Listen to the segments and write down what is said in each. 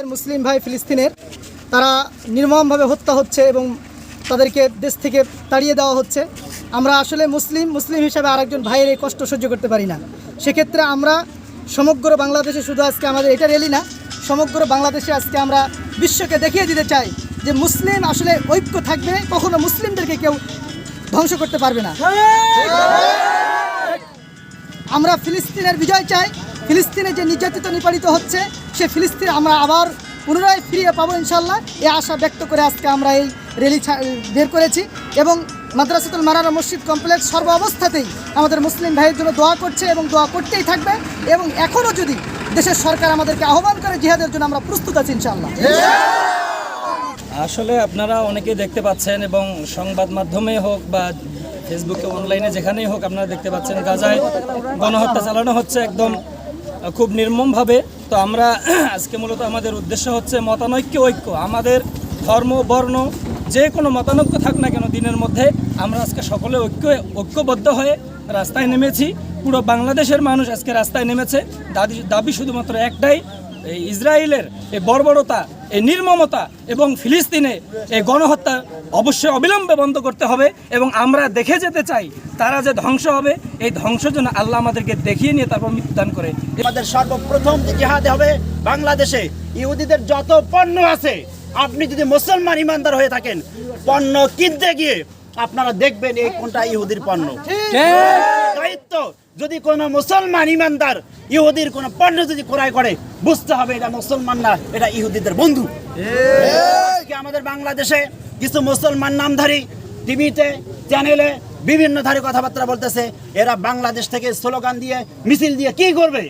এর মুসলিম ভাই ফিলিস্তিনের, তারা নির্মমভাবে হত্যা হচ্ছে এবং তাদেরকে দেশ থেকে তাড়িয়ে দেওয়া হচ্ছে। আমরা আসলে মুসলিম মুসলিম হিসাবে আরেকজন ভাইয়ের এই কষ্ট সহ্য করতে পারি না। সেক্ষেত্রে আমরা সমগ্র বাংলাদেশে শুধু আজকে আমাদের এটা রেলি না, সমগ্র বাংলাদেশে আজকে আমরা বিশ্বকে দেখিয়ে দিতে চাই যে মুসলিম আসলে ঐক্য থাকবে, কখনো মুসলিমদেরকে কেউ ধ্বংস করতে পারবে না। আমরা ফিলিস্তিনের বিজয় চাই ফিলিস্তিনে যে নির্যাতিত নিপালিত হচ্ছে, সে ফিলিস্তিন আমরা আবার পুনরায় ফিরিয়ে পাবো ইনশাল্লাহ এ আশা ব্যক্ত করে আজকে আমরা এই র্যালি ছা- বের করেছি এবং মাদ্রাসাতুল মারানা মসজিদ কমপ্লেক্স সর্ব অবস্থাতেই আমাদের মুসলিম ভাইয়ের জন্য দোয়া করছে এবং দোয়া করতেই থাকবে এবং এখনও যদি দেশের সরকার আমাদেরকে আহ্বান করে, জিহাদের জন্য আমরা প্রস্তুত আছি ইনশাল্লাহ আসলে আপনারা অনেকেই দেখতে পাচ্ছেন এবং সংবাদ মাধ্যমে হোক বা ফেসবুকে অনলাইনে যেখানেই হোক আপনারা দেখতে পাচ্ছেন, গাজায় গণহত্যা চালানো হচ্ছে একদম খুব নির্মমভাবে। তো আমরা আজকে মূলত আমাদের উদ্দেশ্য হচ্ছে মতানৈক্য, ঐক্য। আমাদের ধর্ম, বর্ণ, যে কোনো মতানৈক্য থাক না কেন, দিনের মধ্যে আমরা আজকে সকলে ঐক্য, ঐক্যবদ্ধ হয়ে রাস্তায় নেমেছি। পুরো বাংলাদেশের মানুষ আজকে রাস্তায় নেমেছে। দাবি দাবি শুধুমাত্র একটাই, এই ইসরায়েলের এই বর্বরতা এই নির্মমতা এবং ফিলিস্তিনে এই গণহত্যা অবশ্যই অবিলম্বে বন্ধ করতে হবে এবং আমরা দেখে যেতে চাই তারা যে ধ্বংস হবে এই ধ্বংস যেন আল্লাহ আমাদেরকে দেখিয়ে নিয়ে তারপর মৃত্যুদান করে। আমাদের সর্বপ্রথম জিহাদে হবে বাংলাদেশে। ইহুদিদের যত পণ্য আছে আপনি যদি মুসলমান ইমানদার হয়ে থাকেন পণ্য কিনতে গিয়ে আপনারা দেখবেন এই কোনটা ইহুদির পণ্য। দায়িত্ব যদি কোনো মুসলমান ইমানদার, ইহুদির কোনো পণ্য যদি ক্রয় করে, বুঝতে হবে এটা মুসলমান না, এটা ইহুদিদের বন্ধু। আমাদের বাংলাদেশে কিছু মুসলমান নামধারী টিভিতে চ্যানেলে বিভিন্ন ধারে কথাবার্তা বলতেছে, এরা বাংলাদেশ থেকে স্লোগান দিয়ে, মিছিল দিয়ে কি করবে?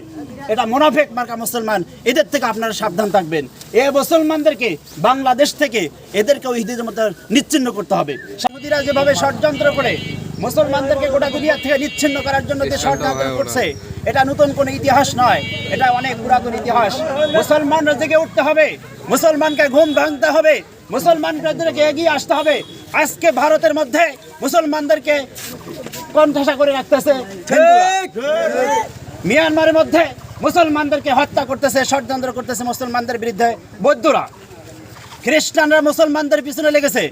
এটা মোনাফেক মার্কা মুসলমান, এদের থেকে আপনারা সাবধান থাকবেন। এ মুসলমানদেরকে বাংলাদেশ থেকে এদেরকে ইহুদিদের মধ্যে নিচ্ছিন্ন করতে হবে। সাউদিরা যেভাবে ষড়যন্ত্র করে মুসলমানদেরকে গোটা দুনিয়া থেকে নিচ্ছিন্ন করার জন্য যে ষড়যন্ত্র করছে এটা নতুন কোনো ইতিহাস নয় এটা অনেক পুরাতন ইতিহাস। মুসলমানরা জেগে উঠতে হবে মুসলমানকে ঘুম ভাঙতে হবে মুসলমানদেরকে এগিয়ে আসতে হবে। আজকে ভারতের মধ্যে মুসলমানদেরকে কণ্ঠাসা করে রাখতেছে মিয়ানমারের মধ্যে মুসলমানদেরকে হত্যা করতেছে ষড়যন্ত্র করতেছে মুসলমানদের বিরুদ্ধে বৌদ্ধরা। খ্রিস্টানরা মুসলমানদের পিছনে লেগেছে।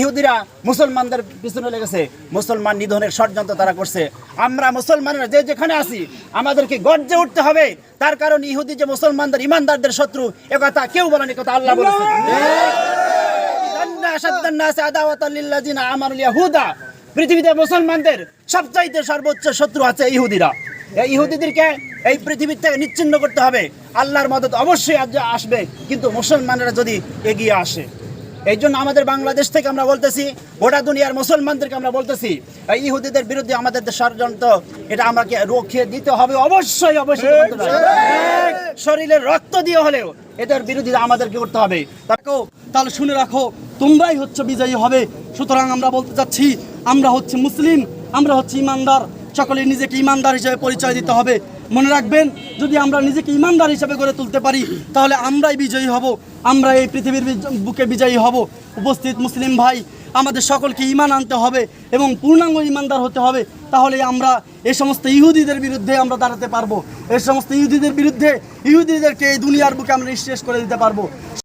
ইহুদিরা মুসলমানদের পিছনে লেগেছে। মুসলমান নিধনের ষড়যন্ত্র তারা করছে। আমরা মুসলমানরা যে যেখানে আছি, আমাদেরকে গর্জে উঠতে হবে। তার কারণ ইহুদি যে মুসলমানদের, ইমানদারদের শত্রু একথা কেউ বলেন কথা আল্লাহ বলেছে। পৃথিবীতে মুসলমানদের সবচাইতে সর্বোচ্চ শত্রু আছে ইহুদিরা। এই ইহুদিদেরকে এই পৃথিবীর থেকে নিচ্ছিন্ন করতে হবে। আল্লাহর মদত অবশ্যই আসবে, কিন্তু মুসলমানরা যদি এগিয়ে আসে। এই জন্য আমাদের বাংলাদেশ থেকে আমরা বলতেছি গোটা দুনিয়ার মুসলমানদেরকে আমরা বলতেছি এই ইহুদিদের বিরুদ্ধে আমাদের ষড়যন্ত্র এটা আমাকে রুখে দিতে হবে অবশ্যই অবশ্যই শরীরের রক্ত দিয়ে হলেও এদের বিরোধিতা আমাদেরকে করতে হবে। রাখো তাহলে শুনে রাখো তোমরাই হচ্ছে বিজয়ী হবে। সুতরাং আমরা বলতে চাচ্ছি আমরা হচ্ছে মুসলিম আমরা হচ্ছে ইমানদার। সকলে নিজেকে ইমানদার হিসেবে পরিচয় দিতে হবে। মনে রাখবেন, যদি আমরা নিজেকে ইমানদার হিসেবে গড়ে তুলতে পারি, তাহলে আমরাই বিজয়ী হব আমরা এই পৃথিবীর বুকে বিজয়ী হব। উপস্থিত মুসলিম ভাই, আমাদের সকলকে ইমান আনতে হবে এবং পূর্ণাঙ্গ ইমানদার হতে হবে তাহলে আমরা এ সমস্ত ইহুদিদের বিরুদ্ধে আমরা দাঁড়াতে পারব। এ সমস্ত ইহুদিদের বিরুদ্ধে, ইহুদিদেরকে এই দুনিয়ার বুকে আমরা নিঃশেষ করে দিতে পারব।